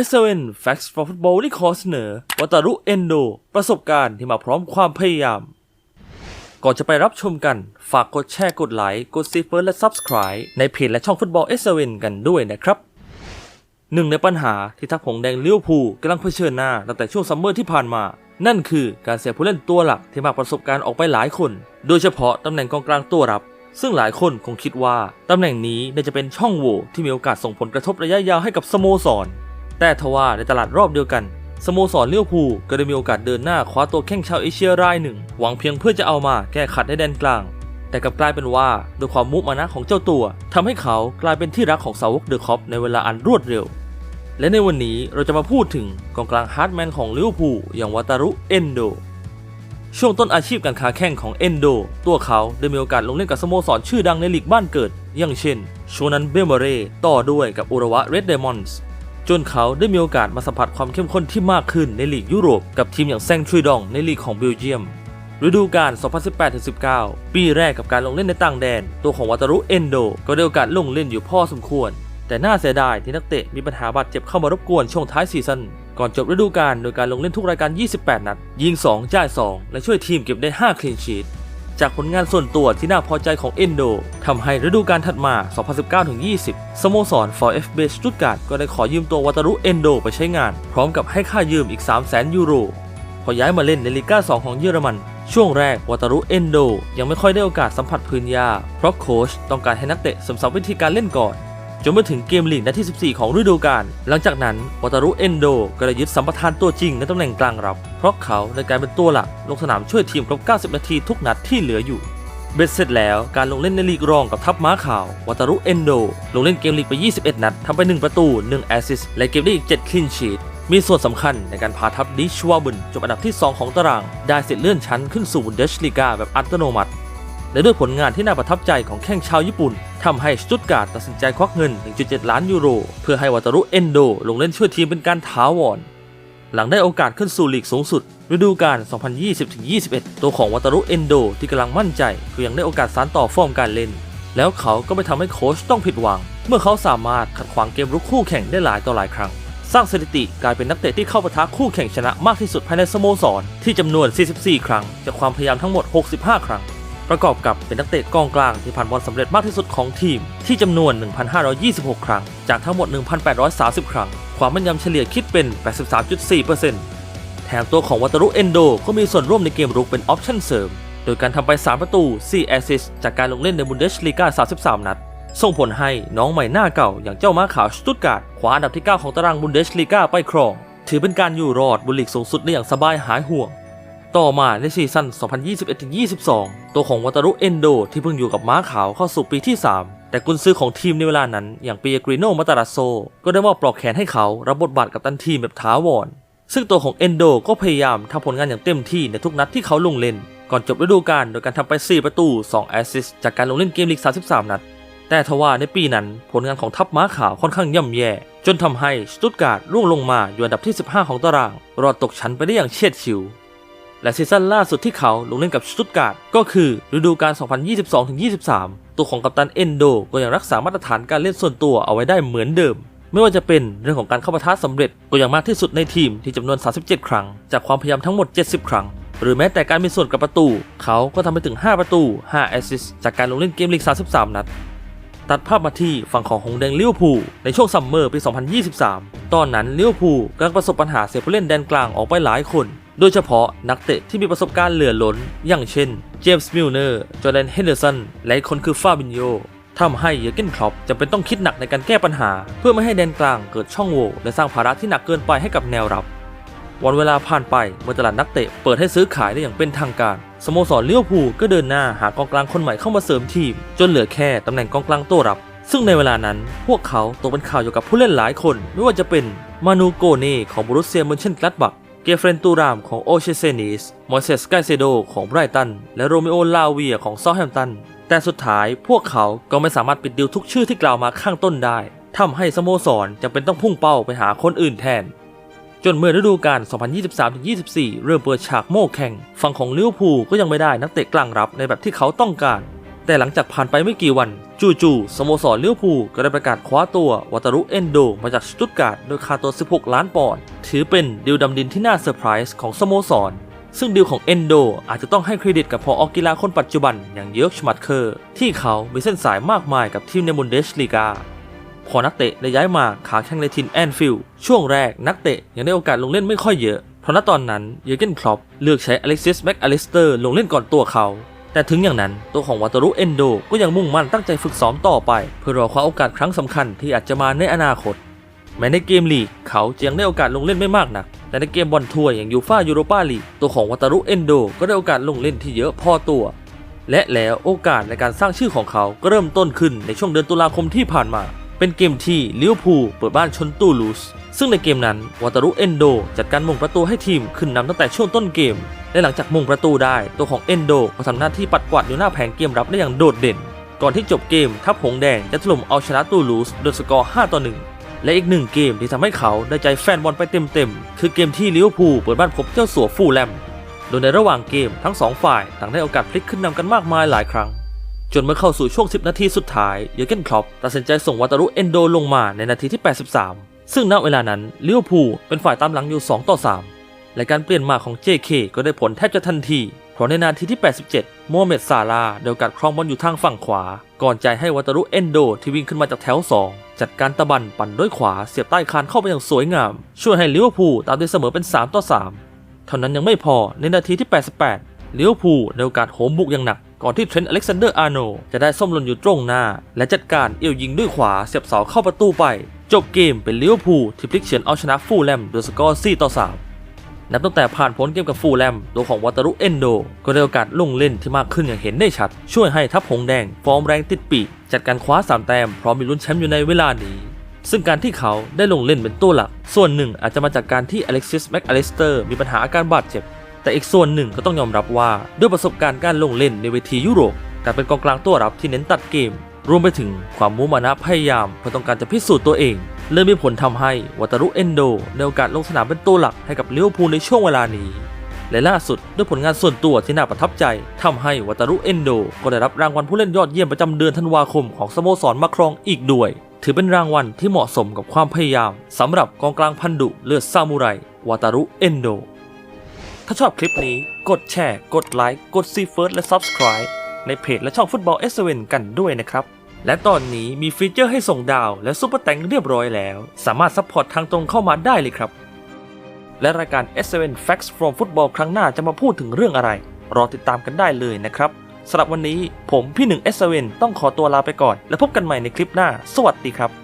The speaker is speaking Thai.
S7 Facts for Football ที่ขอเสนอวัตารุเอนโด ประสบการณ์ที่มาพร้อมความพยายาม ก่อนจะไปรับชมกัน ฝากกดแชร์กดไลค์กดซีเฟิร์และ Subscribe ในเพจและช่องฟุตบอล S7 กันด้วยนะครับหนึ่งในปัญหาที่ทัพผงแดงเลี้ยวภูกำลังเผชิญหน้าตั้งแต่ช่วงซัมเมอร์ที่ผ่านมา นั่นคือการเสียผู้เล่นตัวหลักที่มากประสบการณ์ออกไปหลายคน โดยเฉพาะตำแหน่งกองกลางตัวรับ ซึ่งหลายคนคงคิดว่าตำแหน่งนี้น่าจะเป็นช่องโหว่ที่มีโอกาสส่งผลกระทบระยะยาวให้กับสโมสร แต่ทว่าในตลาดรอบเดียวกันสโมสรเลี้ยวภูก็ได้มีโอกาสเดินหน้าคว้าตัวแข้งชาวเอเชียรายหนึ่ง หวังเพียงเพื่อจะเอามาแก้ขัดให้แดนกลาง แต่กลับกลายเป็นว่าด้วยความมุมานะของเจ้าตัวทำให้เขากลายเป็นที่รักของสาวกเดอะคอปในเวลาอันรวดเร็ว และในวันนี้เราจะมาพูดถึงกองกลางฮาร์ดแมนของเลิเวอร์พูลอย่างวาตารุเอนโดช่วงต้นอาชีพการค้าแข่งของเอนโด ตัวเขาได้มีโอกาสลงเล่นกับสโมสรชื่อดังในลีกบ้านเกิด อย่างเช่นโชนันเบลเมเรต่อด้วยกับอุระวะเรดเดมอนส์ จนเขาได้มีโอกาสมาสัมผัสความเข้มข้นที่มากขึ้นในลีกยุโรปกับทีมอย่างแซงทรีดองในลีกของเบลเยียมฤดูกาล 2018-19 ปีแรกกับการลงเล่นในต่างแดน ตัวของวาตารุเอนโด ก็ได้โอกาสลงเล่นอยู่พอสมควร แต่น่าเสียดายที่นักเตะมีปัญหาบาดเจ็บเข้ามารบกวนช่วงท้ายซีซั่น ก่อนจบฤดูกาลโดยการลงเล่นทุกรายการ 28 นัด ยิง 2 จ่าย 2 และช่วยทีมเก็บได้ 5 คลีนชีต จากผลงานส่วนตัวที่น่าพอใจของเอนโดทำให้ฤดูกาลถัดมา 2019-20 สโมสร VfB Stuttgart ก็ได้ขอยืมตัววัตรุเอนโดไปใช้งาน พร้อมกับให้ค่ายืมอีก 300,000 ยูโร พอย้ายมาเล่นในลีกา2 ของเยอรมัน ช่วงแรกวัตรุเอนโดยังไม่ค่อยได้โอกาสสัมผัสพื้นหญ้าเพราะโค้ชต้องการให้นักเตะสมสับวิธีการเล่นก่อน จนมาถึงเกมลีกนัดที่ 14 ของฤดูกาล หลังจากนั้นวาตารุเอนโดก็ได้ยึดสัมปทานตัวจริงในตำแหน่งกลางรับ เพราะเขาได้กลายเป็นตัวหลักลงสนามช่วยทีมครบ 90 นาทีทุกนัดที่เหลืออยู่ เบ็ดเสร็จแล้วการลงเล่นในลีกรองกับทัพม้าขาววาตารุเอนโด ลงเล่นเกมลีกไป 21 นัดทำไป 1 ประตู 1 แอสซิสต์และเก็บได้อีก 7 คลีนชีตมีส่วนสำคัญในการพาทัพดิชวาบุนจบอันดับที่ 2 ของตาราง ได้สิทธิ์เลื่อนชั้นขึ้นสู่เดชลีกาแบบอัตโนมัติ และด้วยผลงานที่น่าประทับใจของแข้งชาวญี่ปุ่นทำให้สตุตการ์ดตัดสินใจควักเงิน 1.7 ล้านยูโร เพื่อให้วาตารุเอนโดลงเล่นช่วยทีมเป็นการถาวรหลังได้โอกาสขึ้นสู่ลีกสูงสุด ฤดูกาล 2020-21 ตัวของวาตารุเอนโดที่กำลังมั่นใจก็ยังได้โอกาสสานต่อฟอร์มการเล่น แล้วเขาก็ไม่ทำให้โค้ชต้องผิดหวัง เมื่อเขาสามารถขัดขวางเกมรุกคู่แข่งได้หลายต่อหลายครั้ง สร้างสถิติกลายเป็นนักเตะที่เข้าปะทะคู่แข่งชนะมากที่สุดภายในสโมสรที่จำนวน 44 ครั้งจากความพยายามทั้งหมด 65 ครั้ง ประกอบกับเป็นนักเตะกองกลางที่ผ่านบอลสำเร็จมากที่สุดของทีม ที่จำนวน 1,526 ครั้ง จากทั้งหมด 1,830 ครั้ง ความแม่นยำเฉลี่ยคิดเป็น 83.4%แถมตัวของวาตารุเอนโดก็มีส่วนร่วมในเกมรุกเป็นออปชั่นเสริม โดยการทำไป 3 ประตู 4 แอสซิสจากการลงเล่นในบุนเดสลีกา 33 นัด ส่งผลให้น้องใหม่หน้าเก่าอย่างเจ้าม้าขาวสตุตการ์ดคว้าอันดับที่ 9 ของตารางบุนเดสลีกาไปครอง ถือเป็นการอยู่รอดบนลีกสูงสุดได้อย่างสบายหายห่วง ต่อมาในซีซั่น 2021-22 ตัวของวาตารุเอนโดที่เพิ่งอยู่กับม้าขาวเข้าสู่ปีที่ 3 แต่กุนซื้อของทีมในเวลานั้น อย่างเปียกริโนมาตาราโซ ก็ได้มอบปลอกแขนให้เขารับบทบาทกับตันทีมแบบถาวร ซึ่งตัวของเอนโดก็พยายามทำผลงานอย่างเต็มที่ในทุกนัดที่เขาลงเล่น ก่อนจบฤดูกาลโดยการทำไป 4 ประตู 2 แอสซิสต์จากการลงเล่นเกมลีก 33 นัด แต่ทว่าในปีนั้นผลงานของทัพม้าขาวค่อนข้างย่ำแย่จนทำให้สตุตการ์ดร่วงลงมาอยู่อันดับที่ 15 ของตาราง รอดตกชั้นไปได้อย่างเฉียดฉิว และซีซั่นล่าสุดที่เขาลงเล่นกับสตุตการ์ดก็คือฤดูกาล 2022-23 ตัวของกัปตันเอนโดก็ยังรักษามาตรฐานการเล่นส่วนตัวเอาไว้ได้เหมือนเดิม ไม่ว่าจะเป็นเรื่องของการเข้าปะทะสำเร็จก็ยังมากที่สุดในทีมที่จำนวน 37 ครั้ง จากความพยายามทั้งหมด 70 ครั้ง หรือแม้แต่การมีส่วนกับประตู เขาก็ทำไปถึง 5 ประตู 5 แอสซิสต์จากการลงเล่นเกมลีก 33 นัดตัดภาพมาที่ฝั่งของหงแดงลิเวอร์พูลในช่วงซัมเมอร์ปี 2023 ตอนนั้นลิเวอร์พูลกำลังประสบปัญหาเสียผู้เล่นแดนกลางออกไปหลายคน โดยเฉพาะนักเตะที่มีประสบการณ์เหลือล้น อย่างเช่น เจมส์มิลเนอร์ จอร์แดน เฮนเดอร์สัน และอีกคนคือฟาบินโยทำให้เยอร์เกนคล็อปจำเป็นต้องคิดหนักในการแก้ปัญหา เพื่อไม่ให้แดนกลางเกิดช่องโหว่และสร้างภาระที่หนักเกินไปให้กับแนวรับ วันเวลาผ่านไปเมื่อตลาดนักเตะเปิดให้ซื้อขายได้อย่างเป็นทางการ สโมสรลิเวอร์พูลก็เดินหน้าหากองกลางคนใหม่เข้ามาเสริมทีม จนเหลือแค่ตำแหน่งกองกลางตัวรับ ซึ่งในเวลานั้นพวกเขาตกเป็นข่าวอยู่กับผู้เล่นหลายคน ไม่ว่าจะเป็นมานูโกเน่ของบรูเซียมอนเชนกลัดบัก เกเฟรนตูรามของโอเชเซนิส มอยเซสไกเซโดของไบรตัน และโรมิโอลาเวียของซาแฮมตัน แต่สุดท้ายพวกเขาก็ไม่สามารถปิดดีลทุกชื่อที่กล่าวมาข้างต้นได้ ทำให้สโมสรจำเป็นต้องพุ่งเป้าไปหาคนอื่นแทน จนเมื่อฤดูกาล 2023-24 เริ่มเปิดฉากโม่แข่ง ฝั่งของลิเวอร์พูลก็ยังไม่ได้นักเตะกลางรับในแบบที่เขาต้องการ แต่หลังจากผ่านไปไม่กี่วัน จู่ๆสโมสรเลี้ยวภูก็ได้ประกาศคว้าตัววัตรุเอนโด มาจากสตุตการ์ดโดยค่าตัว 16 ล้านปอนด์ถือเป็นดีลดำดินที่น่าเซอร์ไพรส์ของสโมสร ซึ่งดีลของเอนโดอาจจะต้องให้เครดิตกับพอออกกีฬาคนปัจจุบันอย่างเยอร์กชมัตเคอร์ ที่เขามีเส้นสายมากมายกับทีมในบุนเดสลีกาพอนักเตะได้ย้ายมาขาแข่งในทีมแอนฟิลด์ช่วงแรกนักเตะยังได้โอกาสลงเล่นไม่ค่อยเยอะเพราะณตอนนั้นเยอร์เกนคลอปเลือกใช้อเล็กซิสแม็กอลิสเตอร์ลงเล่นก่อนตัวเขา แต่ถึงอย่างนั้นตัวของวัตารุเอนโดก็ยังมุ่งมั่นตั้งใจฝึกซ้อมต่อไป เพื่อรอคว้าโอกาสครั้งสำคัญที่อาจจะมาในอนาคต แม้ในเกมลีกเขาจะยังได้โอกาสลงเล่นไม่มากนักแต่ในเกมบอลทัวร์อย่างยูฟ่ายูโรปาลีกตัวของวัตารุเอนโดก็ได้โอกาสลงเล่นที่เยอะพอตัว และแล้วโอกาสในการสร้างชื่อของเขาก็เริ่มต้นขึ้นในช่วงเดือนตุลาคมที่ผ่านมา เป็นเกมที่ลิเวอร์พูลเปิดบ้านชนตูลูสซึ่งในเกมนั้นวาตารุเอนโดจัดการมงประตูให้ทีมขึ้นนำตั้งแต่ช่วงต้นเกม และหลังจากมงประตูได้ตัวของเอนโดก็ทำหน้าที่ปัดกวาดอยู่หน้าแผงเกมรับได้อย่างโดดเด่น ก่อนที่จบเกมทัพหงแดงจะถล่มเอาชนะตูลูสโดยสกอร์ 5 ต่อ 1 และอีกหนึ่งเกมที่ทำให้เขาได้ใจแฟนบอลไปเต็มๆ คือเกมที่ลิเวอร์พูลเปิดบ้านพบเจ้าสัวฟูแลม โดยในระหว่างเกมทั้งสองฝ่ายต่างได้โอกาสพลิกขึ้นนำกันมากมายหลายครั้ง จนเมื่อเข้าสู่ช่วง 10 นาทีสุดท้ายเยอร์เกนคลอปตัดสินใจส่งวาตารุเอนโดลงมาในนาทีที่ 83 ซึ่งณเวลานั้นลิเวอร์พูลเป็นฝ่ายตามหลังอยู่ 2 ต่อ 3 และการเปลี่ยนมาของ JK ก็ได้ผลแทบจะทันที เพราะในนาทีที่ 87 โมฮัมเหม็ดซาลาห์ได้โอกาสครองบอลอยู่ทางฝั่งขวา ก่อนจ่ายให้วาตารุเอนโดที่วิ่งขึ้นมาจากแถว 2 จัดการตะบันปั่นด้วยขวาเสียบใต้คานเข้าไปอย่างสวยงาม ช่วยให้ลิเวอร์พูลตามได้เสมอเป็น 3 ต่อ 3 เท่านั้นยังไม่พอในนาทีที่ 88ลิเวอร์พูลได้โอกาสโหมบุกอย่างหนัก ก่อนที่เทรนต์อเล็กซานเดอร์อาร์โนจะได้ส้มหล่นอยู่ตรงหน้า และจัดการเอี่ยวยิงด้วยขวาเสียบเสาเข้าประตูไป จบเกมเป็นลิเวอร์พูลที่พลิกเฉือนเอาชนะฟูลแลมโดยสกอร์4ต่อ3นับตั้งแต่ผ่านพ้นเกมกับฟูลแลมตัวของวาตารุเอนโด ก็ได้โอกาสลงเล่นที่มากขึ้นอย่างเห็นได้ชัด ช่วยให้ทัพหงแดงฟอร์มแรงติดปีกจัดการคว้า3แต้มพร้อมมีลุ้นแชมป์อยู่ในเวลานี้ซึ่งการที่เขาได้ลงเล่นเป็นตัวหลัก ส่วนหนึ่งอาจจะมาจากการที่อเล็กซิสแม็กอลิสเตอร์มีปัญหาอาการบาดเจ็บ แต่อีกส่วนหนึ่งก็ต้องยอมรับว่า ด้วยประสบการณ์การลงเล่นในเวทียุโรป การเป็นกองกลางตัวรับที่เน้นตัดเกม รวมไปถึงความมุ่งมานะพยายามเพื่อต้องการจะพิสูจน์ตัวเองเลยมีผลทำให้วาตารุเอนโดในโอกาสลงสนามเป็นตัวหลักให้กับลิเวอร์พูลในช่วงเวลานี้ และล่าสุดด้วยผลงานส่วนตัวที่น่าประทับใจทำให้วาตารุเอนโดก็ได้รับรางวัลผู้เล่นยอดเยี่ยมประจำเดือนธันวาคมของสโมสรมาครองอีกด้วย ถือเป็นรางวัลที่เหมาะสมกับความพยายามสำหรับกองกลางพันดุเลือดซามูไรวาตารุเอนโด ถ้าชอบคลิปนี้กดแชร์ กดไลค์ กดซีเฟิร์สและ Subscribe ในเพจและช่องฟุตบอลเอสเวนกันด้วยนะครับ และตอนนี้มีฟีเจอร์ให้ส่งดาวและซุปเปอร์แตงเรียบร้อยแล้ว สามารถซัพพอร์ตทางตรงเข้ามาได้เลยครับ และรายการ S7 Facts from Football ครั้งหน้าจะมาพูดถึงเรื่องอะไร รอติดตามกันได้เลยนะครับสำหรับวันนี้ผมพี่หนึ่ง S7 ต้องขอตัวลาไปก่อน แล้วพบกันใหม่ในคลิปหน้า สวัสดีครับ